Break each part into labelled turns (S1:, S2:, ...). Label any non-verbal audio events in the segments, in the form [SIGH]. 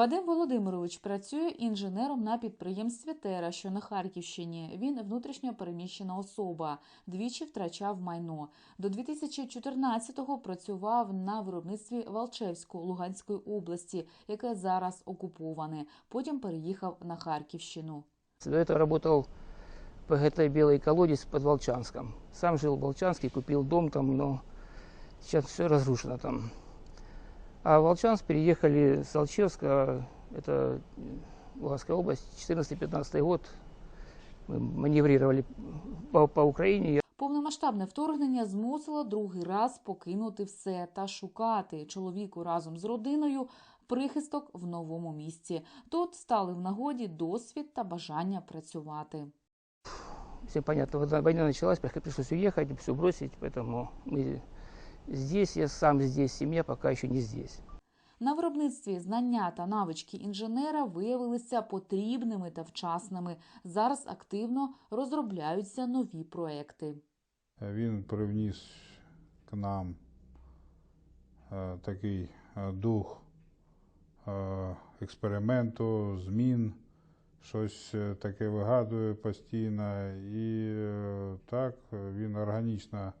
S1: Вадим Володимирович працює інженером на підприємстві Тера, що на Харківщині. Він внутрішньо переміщена особа, двічі втрачав майно. До 2014-го працював на виробництві Валчевську Луганської області, яке зараз окуповане. Потім переїхав на Харківщину.
S2: До этого работал в ПГТ «Белый колодец» под Волчанском. Сам жил в Волчанске, купил дом там, но сейчас все разрушено там. А в Волчанск переехали с Алчевска, это Луганская область, 14-15 год. Мы маневрировали по, по Украине.
S1: Повномасштабне вторгнення змусило другий раз покинути все та шукати чоловіку разом з родиною прихисток в новому місці. Тут стали в нагоді досвід та бажання працювати.
S2: Всем понятно, вот война началась, пришлось уехать, все бросить, поэтому мы здесь, я сам здесь, семья пока еще не здесь.
S1: На виробництві знання та навички інженера виявилися потрібними та вчасними. Зараз активно розробляються нові проекти.
S3: Він привніс к нам е, такий е, дух е, експерименту, змін, щось е, таке вигадує постійно. І е, так він органічно е,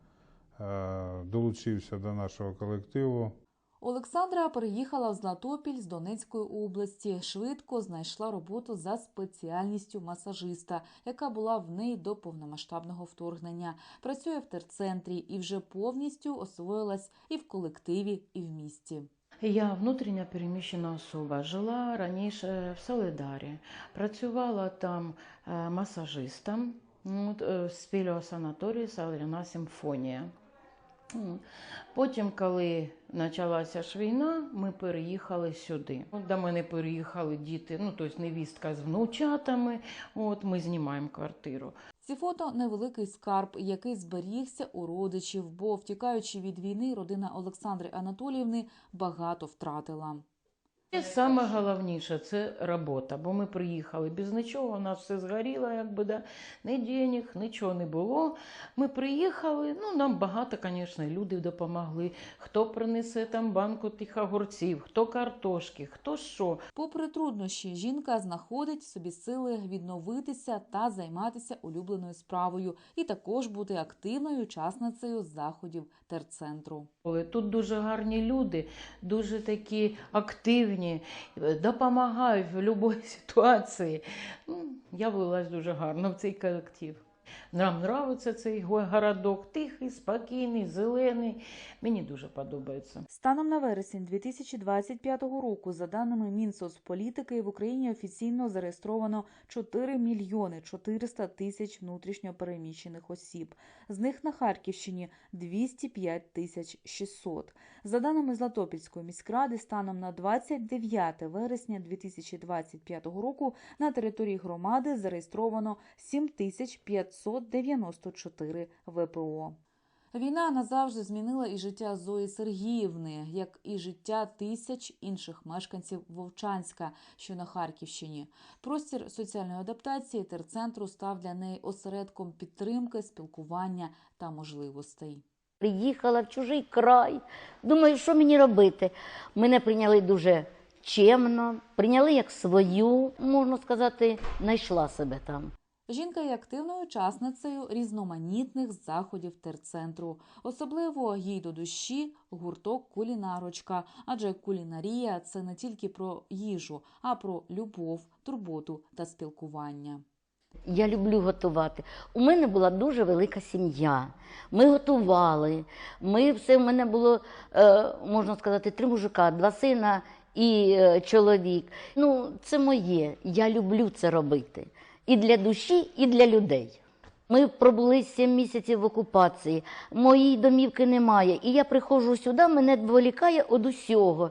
S3: долучився до нашого колективу.
S1: Олександра переїхала в Златопіль з Донецької області. Швидко знайшла роботу за спеціальністю масажиста, яка була в неї до повномасштабного вторгнення. Працює в терцентрі і вже повністю освоїлась і в колективі, і в місті.
S4: Я внутрішньо переміщена особа. Жила раніше в Солидарі, працювала там е, масажистом от, е, в спільного Симфонія. Потім, коли почалася ж війна, ми переїхали сюди. От До мене переїхали діти, ну тобто невістка з внучатами. От ми знімаємо квартиру.
S1: Ці фото невеликий скарб, який зберігся у родичів, бо втікаючи від війни, родина Олександри Анатоліївни багато втратила.
S4: І саме головніше це робота, бо ми приїхали без нічого, у нас все згоріло, якби да, ні денег, нічого не було. Ми приїхали, ну нам багато, звісно, люди допомогли. Хто принесе там банку тих огурців, хто картошки, хто що.
S1: Попри труднощі, жінка знаходить в собі сили відновитися та займатися улюбленою справою, і також бути активною учасницею заходів терцентру.
S4: Тут дуже гарні люди, дуже такі активні, е, допомагають в будь-якій [LAUGHS] ситуації. Ну, я влилась дуже гарно в цей колектив. Нам подобається цей городок, тихий, спокійний, зелений. Мені дуже подобається.
S1: Станом на вересень 2025 року, за даними Мінсоцполітики, в Україні офіційно зареєстровано 4 мільйони 400 тисяч внутрішньо переміщених осіб. З них на Харківщині 205 тисяч 600. За даними Златопільської міськради, станом на 29 вересня 2025 року на території громади зареєстровано 7594 ВПО. Війна назавжди змінила і життя Зої Сергіївни, як і життя тисяч інших мешканців Вовчанська, що на Харківщині. Простір соціальної адаптації терцентру став для неї осередком підтримки, спілкування та можливостей.
S5: Приїхала в чужий край. Думаю, що мені робити. Мене прийняли дуже чемно, прийняли як свою, можна сказати, знайшла себе там.
S1: Жінка є активною учасницею різноманітних заходів терцентру. Особливо їй до душі гурток кулінарочка, адже кулінарія це не тільки про їжу, а про любов, турботу та спілкування.
S5: Я люблю готувати. У мене була дуже велика сім'я. Ми готували. Ми все в мене було, е, можна сказати, три мужика, два сина і е, чоловік. Ну, це моє. Я люблю це робити. І для душі, і для людей. Ми пробули сім місяців в окупації. Моєї домівки немає. І я приходжу сюди, мене відволікає від усього.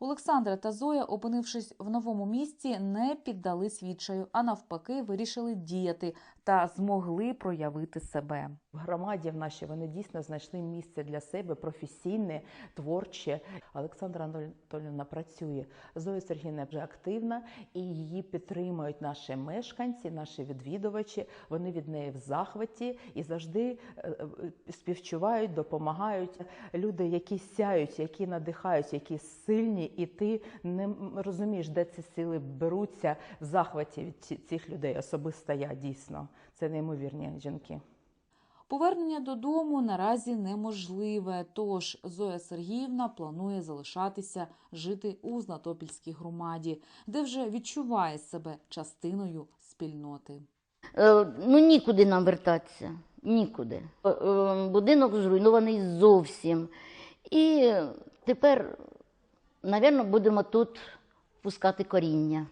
S1: Олександра та Зоя, опинившись в новому місці, не піддались відчаю, а навпаки, вирішили діяти та змогли проявити себе.
S6: В громаді в нашій вони дійсно знайшли місце для себе професійне, творче. Олександра Анатолійовна працює. Зоя Сергійовна вже активна і її підтримують наші мешканці, наші відвідувачі. Вони від неї в захваті і завжди е, е, співчувають, допомагають. Люди, які сяють, які надихають, які сильні, і ти не розумієш, де ці сили беруться в захваті від цих людей. Особисто я дійсно. Це неймовірні жінки.
S1: Повернення додому наразі неможливе, тож Зоя Сергіївна планує залишатися жити у Знатопільській громаді, де вже відчуває себе частиною спільноти.
S5: Е, Ну, нікуди нам вертатися. Нікуди. Е, е, Будинок зруйнований зовсім. І тепер, мабуть, будемо тут пускати коріння.